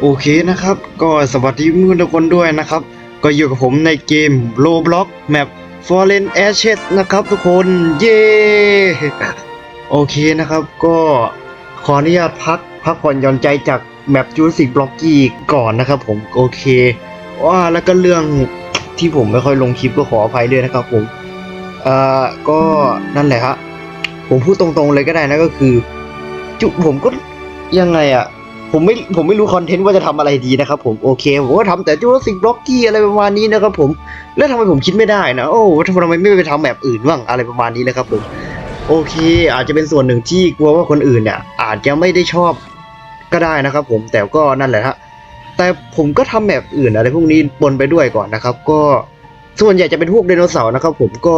โอเคนะครับ ก็สวัสดีเพื่อนๆทุกคนด้วยนะครับ ก็อยู่กับผมในเกม Roblox Map Fallen Ashes นะครับทุกคน เย้โอเคนะครับ ก็ขออนุญาตพักพักผ่อนหย่อนใจจากแมปจูสิกบล็อกกี้ก่อนนะครับผมโอเคว่าแล้วก็เรื่องที่ผมไม่ค่อยลงคลิปก็ขออภัยด้วยนะครับผมเอ่อก็นั่นแหละฮะผมพูดตรงๆเลยก็ได้นะก็คือ จุผมก็ยังไงอะ ผมไม่ผมไม่รู้คอนเทนต์ว่าจะทำอะไรดีนะครับผมโอเคผมก็ทำแต่จูสิกบล็อกกี้อะไรประมาณนี้นะครับผมแล้วทำไมผมคิดไม่ได้นะโอ้ทำไมไม่ไปทำแบบอื่นบ้างอะไรประมาณนี้นะครับผมโอเค อาจจะเป็นส่วนหนึ่งที่กลัวว่าคนอื่นเนี่ยอาจจะไม่ได้ชอบก็ได้นะครับ ผมแต่ก็นั่นแหละฮะแต่ผมก็ทำแบบอื่นอะไรพวกนี้ปนไปด้วยก่อนนะครับ ก็ส่วนใหญ่จะเป็นพวกไดโนเสาร์นะครับ ผมก็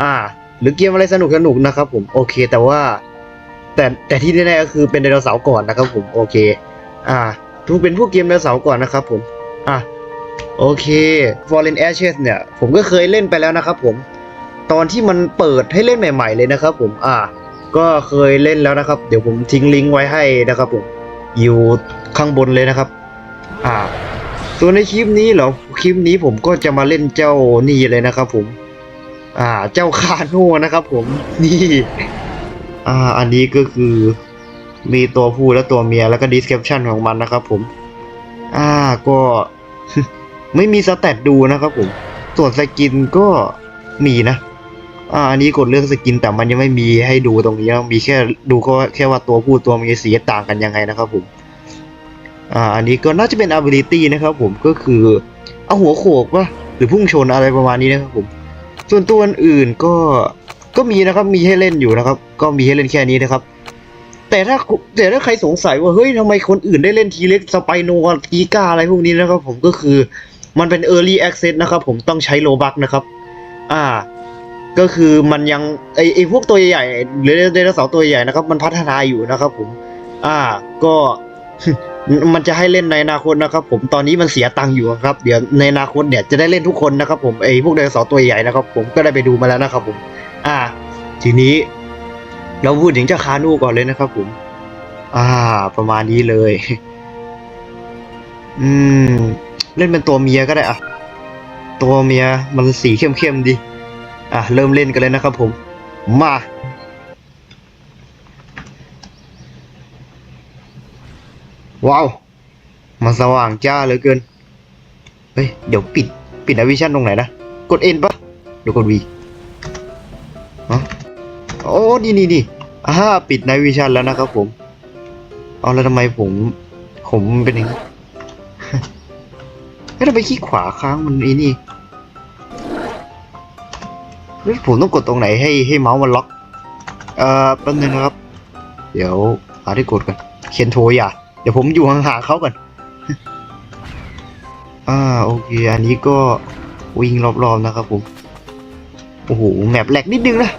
อ่า หรือเกมอะไรสนุกสนุกนะครับ ผมโอเค แต่ว่า แต่แต่ที่แน่ๆก็คือเป็นไดโนเสาร์ก่อนนะครับผมโอเค อ่าทุกเป็นพวกเกมไดโนเสาร์ก่อนนะครับผมอะโอเค Fallen Ashes เนี่ย ผมก็เคยเล่นไปแล้วนะครับผม ตอนที่มันเปิดให้เล่นใหม่ ๆ เลยนะครับผมอ่าก็เคยเล่นแล้วนะครับ เดี๋ยวผมทิ้งลิงก์ไว้ให้นะครับผมอยู่ข้างบนเลยนะครับ อ่าส่วนในคลิปนี้เหรอคลิปนี้ผมก็จะมาเล่นเจ้านี่เลยนะครับผม อ่า เจ้าคาโน่นะครับผมนี่ อ่า อันนี้ก็คือมีตัวผู้และตัวเมียแล้วก็ description ของมันนะครับผม อ่าก็ไม่มีสแตทดูนะครับผม ส่วนสกินก็มีนะ อ่า อันนี้กดเรื่องสกินแต่มันยังไม่มีให้ดูตรงนี้มีแค่ดูก็แค่ว่าตัวผู้ตัวเมียสีต่างกันยังไงนะครับผม อ่า อันนี้ก็น่าจะเป็น ability นะครับผมก็คือเอาหัวโขกวะหรือพุ่งชนอะไรประมาณนี้นะครับผม ส่วนตัวอื่นก็ ก็มีนะครับมีให้เล่นอยู่นะครับ ก็มีให้เล่นแค่นี้นะครับ แต่ถ้าแต่ถ้าใครสงสัยว่าเฮ้ยทำไมคนอื่นได้เล่นทีเล็กสไปโนกีกาอะไรพวกนี้นะครับ ผมก็คือมันเป็น Early Access นะครับ ผมต้องใช้โลบักนะครับ อ่า ก็คือมันยังไอไอพวกตัวใหญ่หรือไดโนเสาร์ตัวใหญ่นะครับ มันพัฒนาอยู่นะครับ ผม อ่า ก็มันจะให้เล่นในอนาคตนะครับ ผมตอนนี้มันเสียตังค์อยู่ครับ เดี๋ยวในอนาคตเนี่ยจะได้เล่นทุกคนนะครับ ผมไอพวกไดโนเสาร์ตัวใหญ่นะครับ ผมก็ได้ไปดูมาแล้วนะครับผม อ่า ทีนี้เราพูดถึงเจ้าคานูก่อนเลยนะครับผม อ่า ประมาณนี้เลย อืม เล่นเป็นตัวเมียก็ได้อะตัวเมียมันสีเข้มๆดี อะ เริ่มเล่นกันเลยนะครับผม มาว้าวมันสว่างจ้าเหลือเกิน เฮ้ย เดี๋ยวปิด ปิดอวิชั่นตรงไหนนะ กดเอ็นปะเดี๋ยวกดวี ฮะโอ้นี่นี่นี่อ่าปิดในวิชันแล้วนะครับผมเอาแล้วทำไมผม ผมเป็นอย่างนี้เฮ้ยทำไมขี้ขวาค้างมันไอ้นี่เฮ้ยผมต้องกดตรงไหนให้ให้เมาส์มันล็อก เอ่อแป๊บนึงนะครับ เดี๋ยวหาที่กดกันเขียนโทรอย่า เดี๋ยวผมอยู่ห่างๆเขาก่อน อ่าโอเค อันนี้ก็วิ่งรอบๆนะครับผม โอ้โหแมปแหลกนิดนึงนะ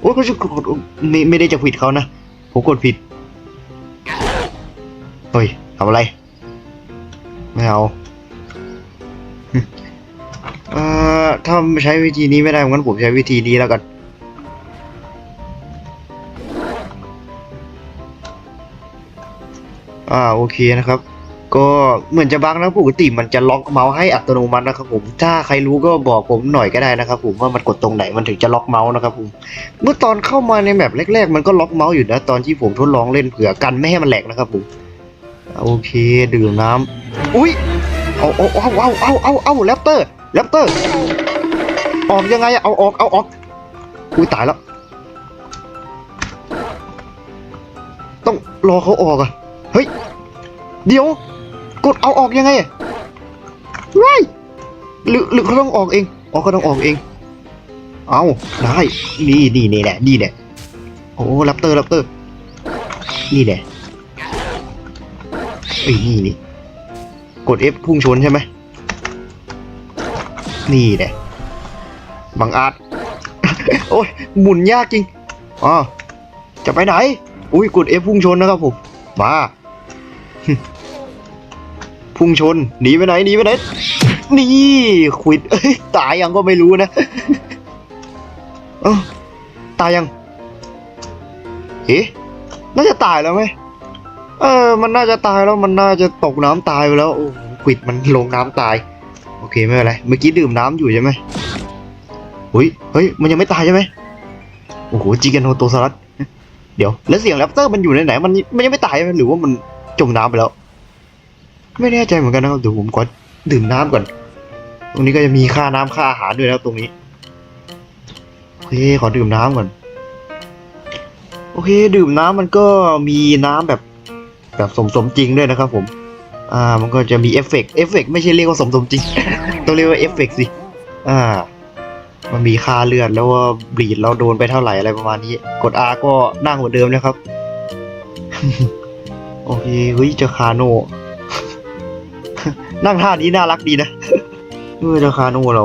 โอ้ยเขาจะกดไม่ไม่ได้จะผิดเขานะ ผมกดผิด เฮ้ยทำอะไร ไม่เอาเอ่อถ้าใช้วิธีนี้ไม่ได้งั้นผมใช้วิธีนี้แล้วกัน อ่าโอเคนะครับ ก็เหมือนจะบั๊กนะปกติมันจะล็อกเมาส์ให้อัตโนมัตินะครับผมถ้าใครรู้ก็บอกผมหน่อยก็ได้นะครับผมว่ามันกดตรงไหนมันถึงจะล็อกเมาส์นะครับผมเมื่อตอนเข้ามาในแมปแรก ๆ มันก็ล็อกเมาส์อยู่นะตอนที่ผมทดลองเล่นเผื่อกันไม่ให้มันแหลกนะครับผมโอเคดื่มน้ำอุ้ยเอาเอาเอาเอาเอาเอาเอาแรปเตอร์แรปเตอร์ออกยังไงเอาออกเอาออกอุ้ยตายแล้วต้องรอเขาออกอะเฮ้ยเดี๋ยว กดเอาออกยังไงว้ายหรือหรือเขาต้องออกเองอ๋อเขาต้องออกเอง เอาได้ นี่นี่นี่แหละนี่แหละโอ้แรปเตอร์แรปเตอร์ นี่แหละเอ้ยนี่นี่กด F พุ่งชนใช่ไหมนี่แหละบังอาจโอ้ยหมุนยากจริงอ๋อจะไปไหน อุ้ยกด F พุ่งชนนะครับผมมา พุ่งชนหนีไปไหนหนีไปไหนนี่ควิดเอ้ยตายยังก็ไม่รู้นะเอ้าตายยังเอ๊ะน่าจะตายแล้วไหมเออ มันน่าจะตายแล้วมันน่าจะตกน้ำตายไปแล้วโอ้ควิดมันลงน้ำตาย โอเคไม่เป็นไรเมื่อกี้ดื่มน้ำอยู่ใช่ไหมอุ้ยเฮ้ยมันยังไม่ตายใช่ไหมโอ้โหจิกันโนโตซารัสเดี๋ยวแล้วเสียงแรปเตอร์มันอยู่ในไหนมันมันยังไม่ตายหมหรือว่ามันจมน้ำไปแล้ว ไม่แน่ใจเหมือนกันนะครับเดี๋ยวผมขอดื่มน้ำก่อน ตรงนี้ก็จะมีค่าน้ำค่าอาหารด้วยนะครับตรงนี้ โอเคขอดื่มน้ำก่อน โอเค ดื่มน้ำมันก็มีน้ำแบบแบบสมสมจริงด้วยนะครับผม อ่า มันก็จะมีเอฟเฟกเอฟเฟกไม่ใช่เรียกว่าสมสมจริง ต้องเรียกว่าเอฟเฟกสิ อ่า มันมีค่าเลือดแล้วว่าบีดเราโดนไปเท่าไหร่อะไรประมาณนี้ กด R ก็นั่งเหมือนเดิมนะครับ โอเค เฮ้ยเจอคาโน นั่งท่านี้น่ารักดีนะเออเจอคาโนเรา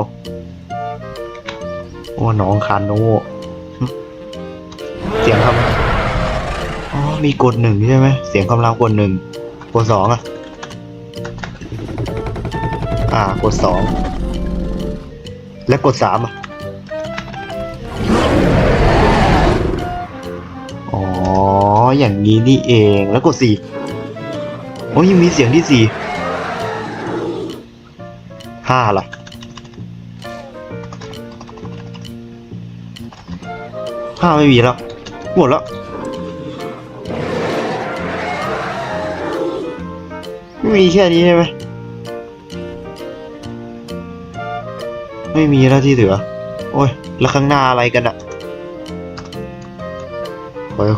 โอ้น้องคาโนเสียงทำอ๋อมีกดหนึ่งใช่ไหมเสียงกำลังกดหนึ่งกดสองอะ อ่ากดสองและกดสามอะอ๋ออย่างนี้นี่เองแล้วกดสี่โอ้ยยังมีเสียงที่สี่ ห้าล่ะห้าไม่มีแล้วหมดแล้วไม่มีแค่นี้ใช่ไหมไม่มีแล้วที่เหลือ โอ้ย แล้วข้างหน้าอะไรกันอะ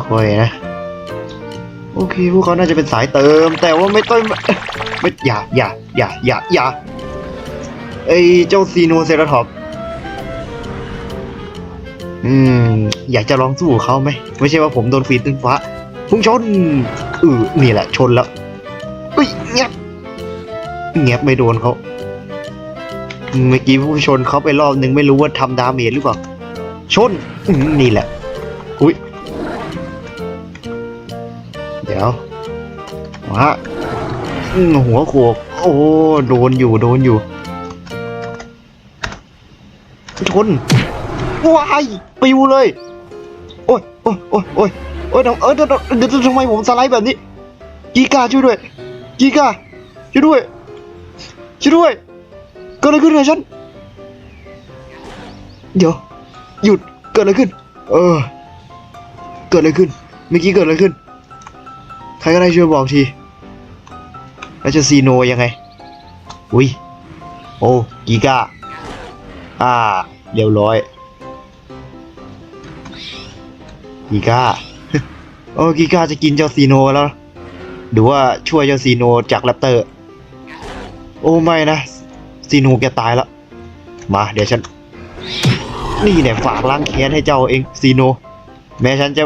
ค่อยๆนะ โอเค พวกเขาน่าจะเป็นสายเติม แต่ว่าไม่ต้องไม่อย่าอย่าอย่าอย่าอย่า ไอ้เจ้าซีโนเซราทอปอืม อยากจะลองสู้เขาไหม ไม่ใช่ว่าผมโดนฟีนตึ้งฟ้า พุ่งชนเออนี่แหละ ชนแล้วอุ้ยเงียบเงียบไม่โดนเขาเมื่อกี้พุ่งชนเขาไปรอบนึงไม่รู้ว่าทำดาเมจหรือเปล่า ชนนี่แหละ อุ้ย เดี๋ยวมาอืมหัวโขกโอ้ โดนอยู่ โดนอยู่ ชนว้ายปิวเลย โอ้ยโอ้ยโอ้ยโอ้ยโอ้ยเออเดี๋ยวเดี๋ยวเดี๋ยวทำไมผมสไลด์แบบนี้ กีกาช่วยด้วย กีกาช่วยด้วยช่วยด้วยเกิดอะไรขึ้นกับฉันเดี๋ยวหยุดเกิดอะไรขึ้น เออ เกิดอะไรขึ้นเมื่อกี้เกิดอะไรขึ้น ใครก็ได้ช่วยบอกทีแล้วจะซีโนยังไงอุ้ยโอ้กีกา อ่า เรียบร้อยกีกาโอ้กีกาจะกินเจ้าซีโนแล้วหรือว่าช่วยเจ้าซีโนจากแรปเตอร์ โอ้ไม่นะซีโนแกตายแล้วมาเดี๋ยวฉัน นี่เนี่ยฝากล้างแค้นให้เจ้าเองซีโน แม้ฉันจะ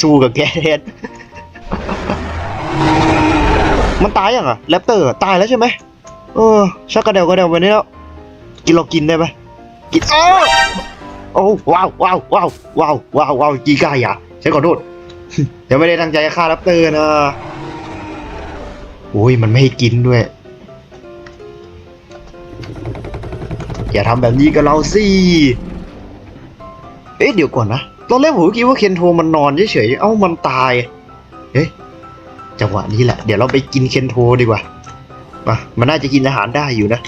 สู้กับแกแทนมันตายยังอะแรปเตอร์ตายแล้วใช่ไหมเออชักกระเดวกระเดวไปนี่แล้วกินเรากินได้ไหม โอ้โอ้ว้าวว้าวว้าวว้าวว้าวว้าวกีกาอย่าฉันขอโทษยังไม่ได้ตั้งใจจะฆ่าแรปเตอร์นะโอ้ยมันไม่ให้กินด้วย อย่าทำแบบนี้กับเราสิเอ๊ะเดี๋ยวก่อนนะตอนแรกผมคิดว่าเคนโทมันนอนเฉยๆเอ้ามันตายเฮ้ยจังหวะนี้แหละ เดี๋ยวเราไปกินเคนโทดีกว่ามามันน่าจะกินอาหารได้อยู่นะ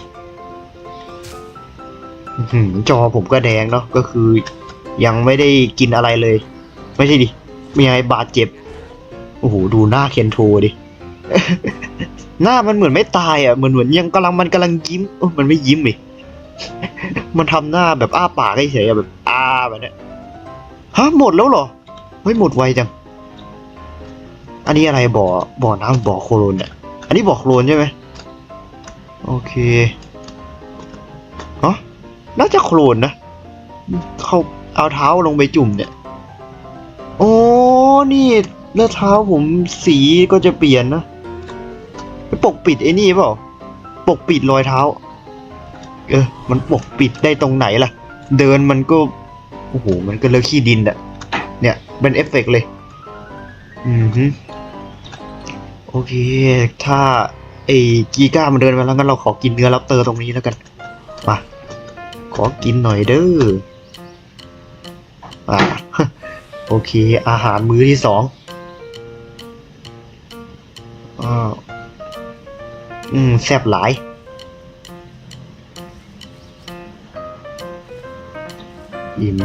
จอผมก็แดงเนาะก็คือ ยังไม่ได้กินอะไรเลย ไม่ใช่ดิมีอะไรบาดเจ็บ โอ้โห ดูหน้าเคนโทดิ หน้ามันเหมือนไม่ตายอะเหมือนเหมือนยังกำลังมันกำลังยิ้มเอ้มันไม่ยิ้มเลยมันทำหน้าแบบอ้าปากเฉยๆแบบอ้าแบบเนี้ยฮะหมดแล้วเหรอเฮ้ยหมดไวจัง อันนี้อะไรบ่อบ่อน้ำบ่อโคลนเนี่ยอันนี้บ่อโคลนใช่ไหมโอเค น่าจะโคลนนะเขาเอาเท้าลงไปจุ่มเนี่ย โอ้นี่แล้วเท้าผมสีก็จะเปลี่ยนนะปกปิดไอ้นี่เปล่าปกปิดรอยเท้า เออ มันปกปิดได้ตรงไหนล่ะ เดินมันก็โอ้โหมันก็เลอะขี้ดินอะเนี่ยเป็นเอฟเฟกต์เลย อืมฮึโอเค ถ้าไอ้กีก้ามันเดินมาแล้วงั้นเราขอกินเนื้อลับเตอร์ตรงนี้แล้วกันมา ขอกินหน่อยเด้อ อ่า โอเค อาหารมื้อที่สองอ้าวอืม แซ่บหลาย อิ่ม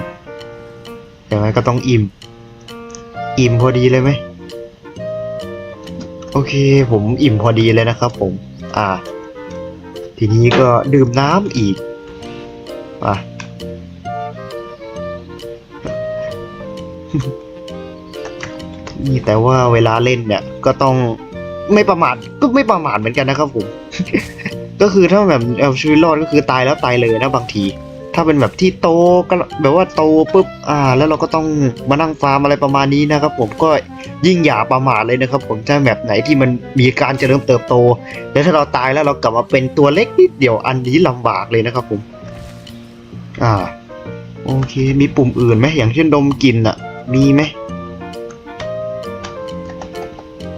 แต่ไหมก็ต้องอิ่ม อิ่มพอดีเลยไหม โอเค ผมอิ่มพอดีเลยนะครับผม อ่า ทีนี้ก็ดื่มน้ำอีก อะนี่แต่ว่าเวลาเล่นเนี่ย ก็ต้องไม่ประมาทก็ไม่ประมาทเหมือนกันนะครับผม ก็คือถ้าแบบเอาชีวิตรอดก็คือตายแล้วตายเลยนะบางที ถ้าเป็นแบบที่โตก็แบบว่าโตปุ๊บอ่า แล้วเราก็ต้องมานั่งฟาร์มอะไรประมาณนี้นะครับ ผมก็ยิ่งอย่าประมาทเลยนะครับ ผมถ้าแบบไหนที่มันมีการเจริญเติบโต แล้วถ้าเราตายแล้วเรากลับมาเป็นตัวเล็กนิดเดียวอันนี้ลำบากเลยนะครับผม อ่า โอเค มีปุ่มอื่นไหมอย่างเช่นดมกลิ่นอะมีไหม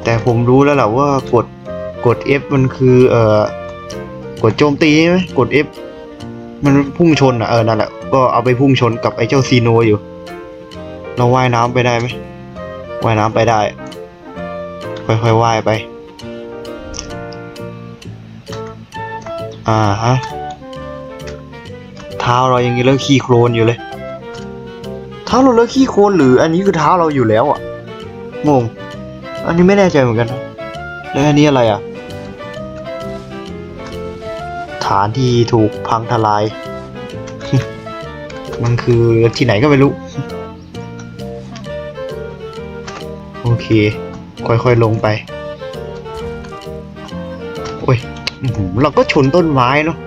แต่ผมรู้แล้วแหละว่ากดกด F มันคือเอ่อกดโจมตีใช่ไหมกด F มันพุ่งชนอะเออนั่นแหละก็เอาไปพุ่งชนกับไอ้เจ้าซีโนอยู่ เราว่ายน้ำไปได้ไหมว่ายน้ำไปได้ ค่อยๆว่ายไป อ่าฮะ เท้าเรายังเลอะขี้โคลนอยู่เลย เท้าเราเลอะขี้โคลนหรืออันนี้คือเท้าเราอยู่แล้วอะงงอันนี้ไม่แน่ใจเหมือนกันนะแล้วอันนี้อะไรอะ ฐานที่ถูกพังทลาย มันคือที่ไหนก็ไม่รู้ โอเค ค่อยๆลงไป โอ้ยอื้อหือเราก็ชนต้นไม้เนาะ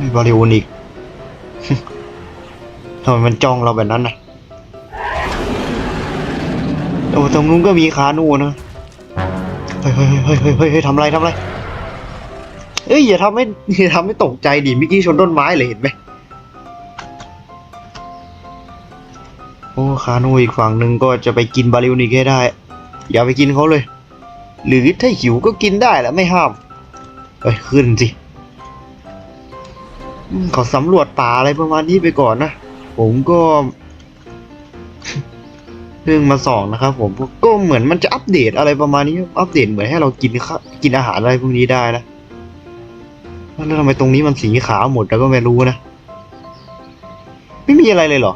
มีบริวอีกทำไมมันจ้องเราแบบนั้นนะโอ้ตรงนู้นก็มีคานูนะเฮ้ยเฮ้ยเฮ้ยเฮ้ยเฮ้ยเฮ้ยทำไรทำไร เอ้ยอย่าทำให้อย่าทำให้ตกใจดิเมื่อกี้ชนต้นไม้เลยเห็นไหมโอ้คานูอีกฝั่งหนึ่งก็จะไปกินบาริวนิกให้ได้ อย่าไปกินเขาเลย หรือถ้าหิวก็กินได้แหละไม่ห้ามเฮ้ยขึ้นสิ ขอสำรวจป่าอะไรประมาณนี้ไปก่อนนะ ผมก็เพิ่งมาสองนะครับผมก็เหมือนมันจะอัปเดตอะไรประมาณนี้ อัปเดตเหมือนให้เรากินข้ากินอาหารอะไรพวกนี้ได้นะแล้วทำไมตรงนี้มันสีขาวหมดแล้วก็ไม่รู้นะไม่มีอะไรเลยเหรอ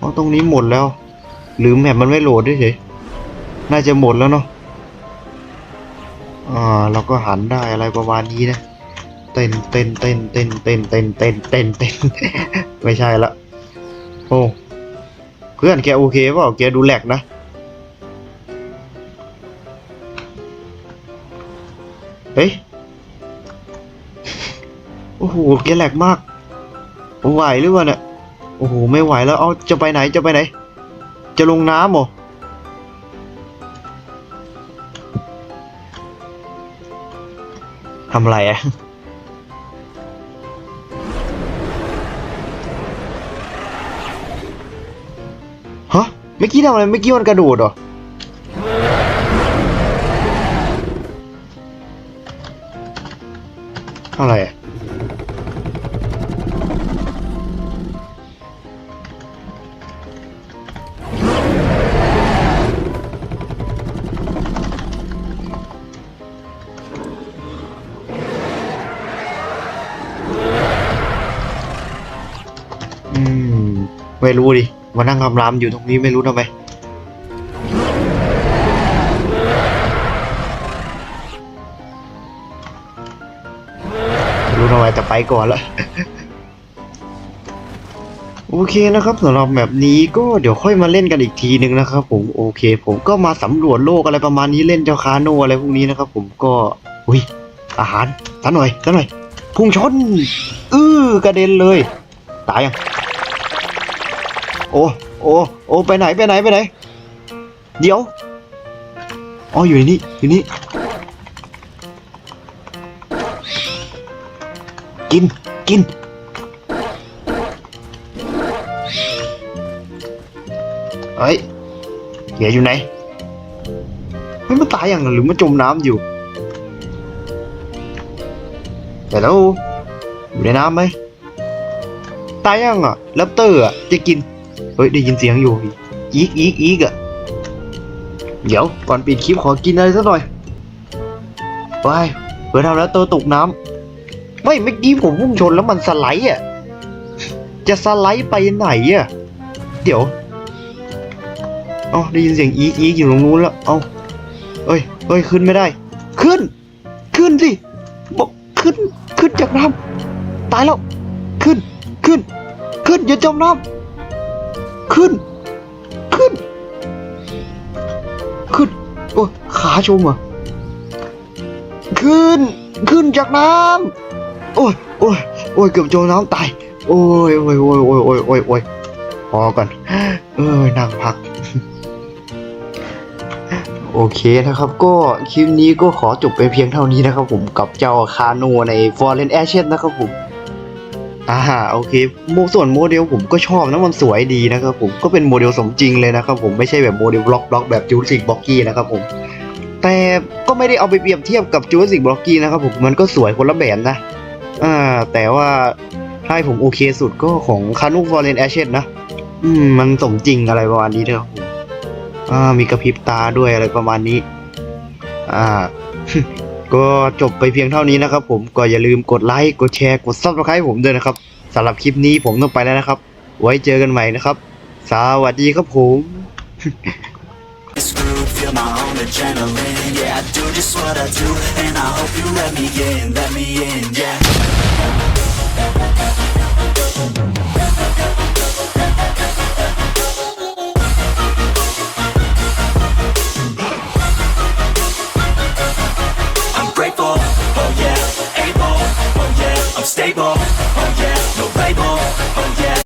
อ๋อตรงนี้หมดแล้ว หรือแมปมันไม่โหลดด้วยเฉยน่าจะหมดแล้วเนาะอ่าเราก็หันได้อะไรประมาณนี้นะ เต้นเต้นเต้นเต้นเต้นเต้นเต้นเต้นเต้นไม่ใช่ละโอ้เพื่อนแกโอเคเปล่าแกดูแหลกนะเฮ้ยโอ้โหแกแหลกมากไหวหรือเปล่าเนี่ยโอ้โหไม่ไหวแล้วเอาจะไปไหนจะไปไหน จะลงน้ำหรอทำอะไรอะ เมื่อกี้ทำอะไรเมื่อกี้มันกระโดดเหรออะไรอะอืมไม่รู้ดิ มานั่งคำรามอยู่ตรงนี้ไม่รู้ทำไมไม่รู้ทำไมแต่ไปก่อนละโอเคนะครับสำหรับแบบนี้ก็เดี๋ยวค่อยมาเล่นกันอีกทีนึงนะครับผมโอเค ผมก็มาสำรวจโลกอะไรประมาณนี้เล่นเจ้าคาโนอะไรพวกนี้นะครับผมก็อุ้ยอาหารสัหน่อยสัหน่อยพุ่งชนอื้อกระเด็นเลย ตายยัง โอ้โอ้โอ้ไปไหนไปไหนไปไหน เดี๋ยวอ๋ออยู่ในนี้อยู่นี่กินกินเฮ้ยเหี้ยอยู่ไหนเฮ้ยมันตายยังหรือมันจมน้ำอยู่แต่แล้วอยู่ในน้ำไหมตายยังอะแรปเตอร์อะจะกิน ฮ้ยได้ยินเสียงอยู่ อีกอีกอีกอะเดี๋ยวก่อนปิดคลิปขอกินอะไรสักหน่อยไปเปิดทำแล้วตัวตกน้ำไม่เมื่อกี้ผมพุ่งชนแล้วมันสไลด์อะจะสไลด์ไปไหนอะเดี๋ยวเอ๋อได้ยินเสียงอีกอีกอยู่ตรงนู้นแล้วเอาเอ้ยเอ้ยขึ้นไม่ได้ ขึ้น ขึ้นสิบอกขึ้นขึ้นจากน้ำตายแล้ว ขึ้นขึ้น ขึ้นอย่าจมน้ำ ขึ้น ขึ้น ขึ้น โอ้ขาชมอะ ขึ้น ขึ้นจากน้ำโอ้ยโอ้ยโอ้ยเกือบจมน้ำตาย โอ้ยโอ้ยโอ้ยโอ้ยโอ้ยโอ้ยโอ้ยพอก่อน เอ้ยนั่งพัก โอเคนะครับ ก็คลิปนี้ก็ขอจบไปเพียงเท่านี้นะครับผมกับเจ้าคาโนใน Foreign a s h e s นะครับผม อ่าโอเคโมส่วนโมเดลผมก็ชอบนะมันสวยดีนะครับผมก็เป็นโมเดลสมจริงเลยนะครับผมไม่ใช่แบบโมเดลบล็อกบล็อกแบบจูสิกบล็อกกี้นะครับผมแต่ก็ไม่ได้เอาไปเปรียบเทียบกับจูสิกบล็อกกี้นะครับผมมันก็สวยคนละแบบนะอ่าแต่ว่าถ้าให้ผมโอเคสุดก็ของคานุฟอร์เรนแอชเชนะอืมมันสมจริงอะไรประมาณนี้นะครับผมอ่ามีกระพริบตาด้วยอะไรประมาณนี้ อ่า ก็จบไปเพียงเท่านี้นะครับผมก็อย่าลืมกดไลค์กดแชร์กด subscribe ผมด้วยนะครับสำหรับคลิปนี้ผมต้องไปแล้วนะครับ ไว้เจอกันใหม่นะครับ สวัสดีครับผม feel my own adrenaline Yeah, I do just what I do And I hope you let me in, let me in, yeah